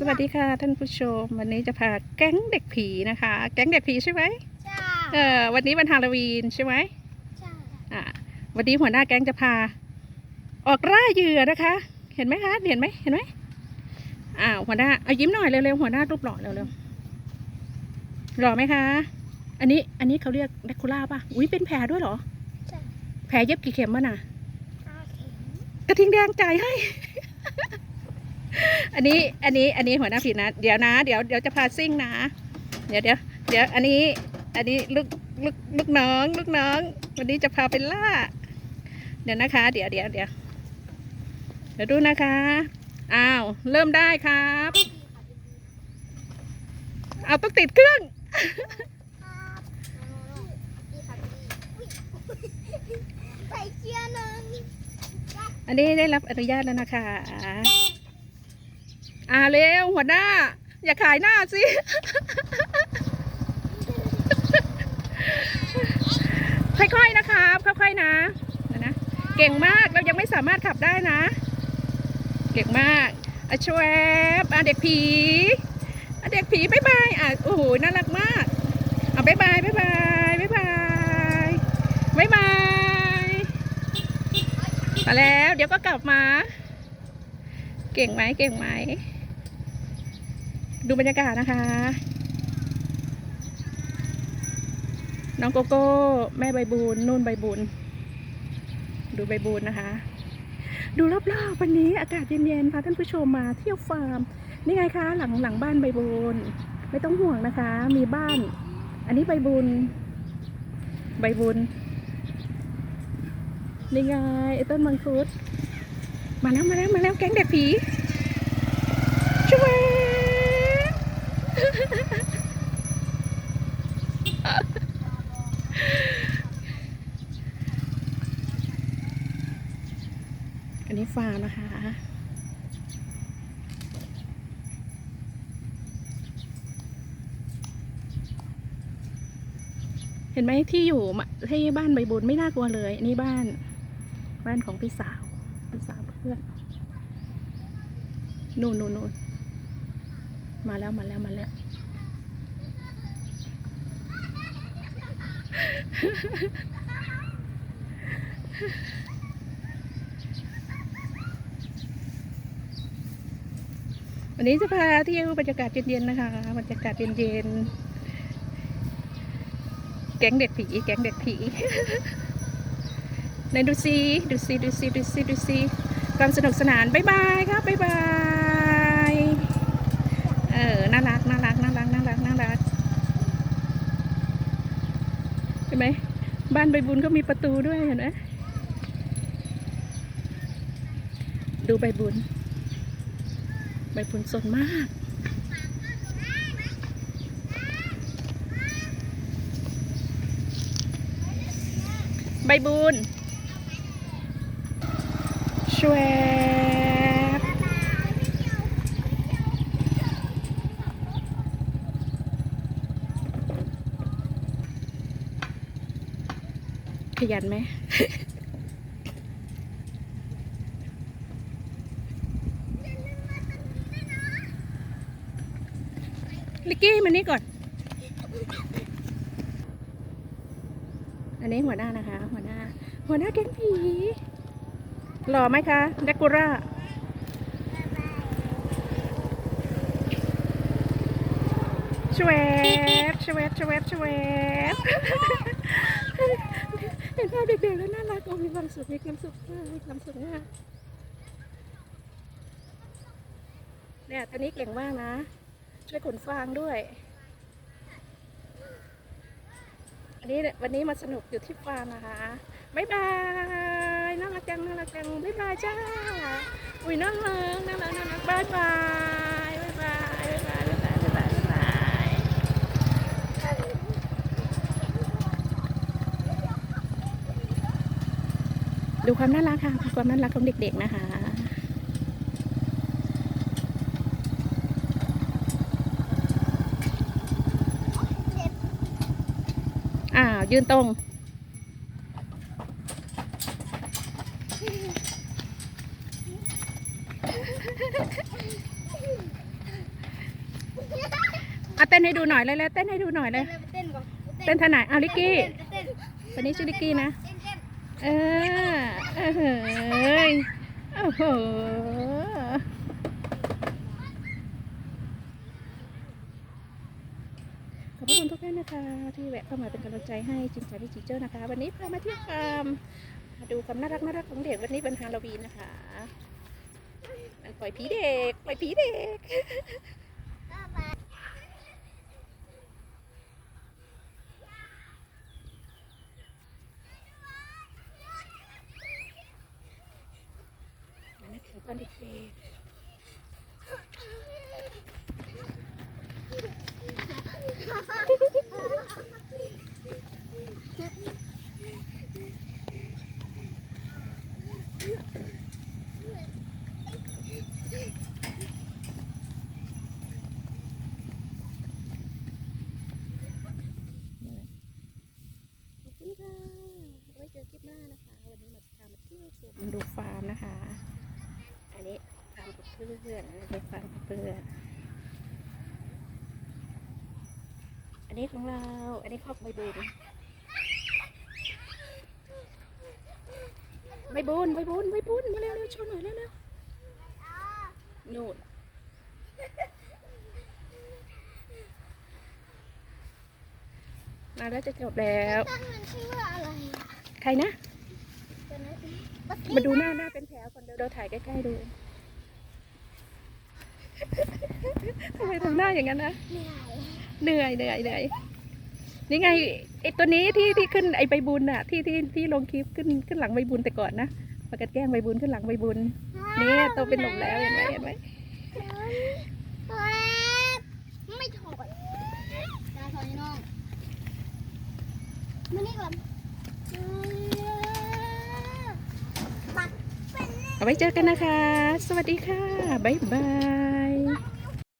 สวัสดีค่ะท่านผู้ชม วันนี้จะพาแก๊งเด็กผีนะคะ แก๊งเด็กผีใช่ไหมใช่เออวันนี้วันฮาโลวีนใช่ไหมใช่อ่าวันนี้หัวหน้าแก๊งจะพา ออกล่าเหยื่อนะคะ เห็นไหมคะเห็นไหมเห็นไหมอ้าวหัวหน้าเอายิ้มหน่อยเร็วๆหัวหน้ารูปหล่อเร็วๆหล่อไหมคะ อันนี้อันนี้เขาเรียกแดกคูล่าป่ะอุ้ยเป็นแผลด้วยเหรอใช่แผลเย็บกี่เข็มวะน่ะห้าเข็มกระทิงแดงจ่ายให้ อันนี้อันนี้อันนี้หัวหน้าผิดนะ เดี๋ยวนะ เดี๋ยวเดี๋ยวจะพาซิ่งนะ เดี๋ยวเดี๋ยวเดี๋ยวอันนี้อันนี้ลูกลูกลูกน้อง ลูกน้อง วันนี้จะพาไปล่า เดี๋ยวนะคะ เดี๋ยวเดี๋ยวเดี๋ยวเดี๋ยวดูนะคะอ้าวเริ่มได้ครับเอาต้องติดเครื่องครับดีค่ะดีใส่เกียร์หนึ่งอันนี้ได้รับอนุญาตแล้วนะคะ อ่าเร็วหัวหน้า อย่าขายหน้าสิ ค่อยๆนะครับค่อยๆนะนะ เก่งมากเรายังไม่สามารถขับได้นะ เก่งมากอะชวบอะเด็กผีอะเด็กผีบายบายอะโอ้โหน่ารักมากอะบายบายบายบายบายบายบายบายมาแล้ว เดี๋ยวก็กลับมา เก่งไหมเก่งไหม ดูบรรยากาศนะคะ น้องโกโก้ แม่ใบบูนนุ่นใบบุญดูใบบูนนะคะ ดูรอบๆวันนี้อากาศเย็นๆพาท่านผู้ชมมาเที่ยวฟาร์มนี่ไงคะ หลังหลังบ้านใบบูนไม่ต้องห่วงนะคะ มีบ้าน อันนี้ใบบุญใบบุญนี่ไงไอ้ต้นมังคุด มาแล้วมาแล้วมาแล้วแก๊งเด็กผีช่วย อันนี้ฟาร์มนะคะ เห็นไหมที่อยู่ที่บ้านใบบุญไม่น่ากลัวเลย อันนี้บ้าน บ้านของพี่สาวพี่สาวเพื่อนนู่นนู่นนู่นมาแล้วมาแล้วมาแล้ว วันนี้จะพาเที่ยวบรรยากาศเย็นๆนะคะบรรยากาศเย็นๆแก๊งเด็กผีแก๊งเด็กผีไหนดูซิดูซิดูซิดูซิดูซิความสนุกสนาน บ๊ายบายครับบ๊ายบาย เออ น่ารัก น่ารัก น่ารัก น่ารัก น่ารัก เห็นไหม บ้านใบบุญก็มีประตูด้วยเห็นไหมดูใบบุญ ใบบุญสนมากใบบุญชวบ ขยันไหมลิกกี้มานี่ก่อน อันนี้หัวหน้านะคะ หัวหน้า หัวหน้าแก๊งผีหล่อไหมคะเดกูร่าชวบชวบชวบชวบเห็นภาพ เด็กๆแล้วน่ารักโอ้มีความสุขมีความสุขมากมีความสุขมากเนี่ยตอนนี้เก่งมากนะ ช่วยขนฟางด้วยอันนี้เนี่ยวันนี้มาสนุกอยู่ที่ฟาร์มนะคะบ๊ายบายน่ารักจังน่ารักจังบ๊ายบายจ้า อุ้ยน่ารักน่ารักน่ารักบ๊ายบายบ๊ายบาย บ๊ายบาย บ๊ายบาย บ๊ายบายบ๊ายบาย ดูความน่ารักค่ะดูความน่ารักของเด็ก ๆ นะคะอ่าวยืนตรงอะเต้นให้ดูหน่อยเลยเลยเต้นให้ดูหน่อยเลย เต้นก่อนเต้นท่าไหนเอาลิกกี้เต้นคนนี้ชื่อลิกกี้นะ เออเอ้ยโอ้โหขอบคุณทุกท่านนะคะ ที่แวะเข้ามาเป็นกำลังใจให้จิมจ่าพี่จีเจ้านะคะ วันนี้พามาเที่ยวฟาร์มดูความน่ารักน่ารักของเด็กวันนี้เป็นฮาโลวีนนะคะ มันปล่อยผีเด็ก ปล่อยผีเด็ก มานักแข่ง ตอนเด็กขอบคุณค่ะไว้เจอคลิปหน้านะคะ วันนี้มาพามาเที่ยวชมดูฟาร์มนะคะ นี้ฟาร์มกับเพื่อนอันนี้เป็นฟาร์มกับเพื่อนอันนี้ของเรา อันนี้ครอบใบบุญใบบุญใบบุญใบบุญมาเร็วเร็วชนหน่อยเร็วเร็วนู่นมาแล้วจะจบแล้วตั้งมันชื่อว่าอะไร ใครนะตัวนั้นมาดูหน้าหน้าเป็นแผลก่อนเดี๋ยวเราถ่ายใกล้ๆดู ทำไมทำหน้าอย่างนั้นนะเหนื่อยเหนื่อยเหนื่อยเหนื่อยนี่ไงไอตัวนี้ที่ที่ขึ้นไอใบบุญน่ะที่ที่ที่ลงคลิปขึ้นขึ้นหลังใบบุญแต่ก่อนนะปากกัดแกล้งใบบุญขึ้นหลังใบบุญเนี่ยโตเป็นหนุ่มแล้วเห็นไหมเห็นไหมไม่ถอดตาถอดน้องมานี่ก่อนปัดเป็นเอาไว้เจอกันนะคะ สวัสดีค่ะ บ๊ายบาย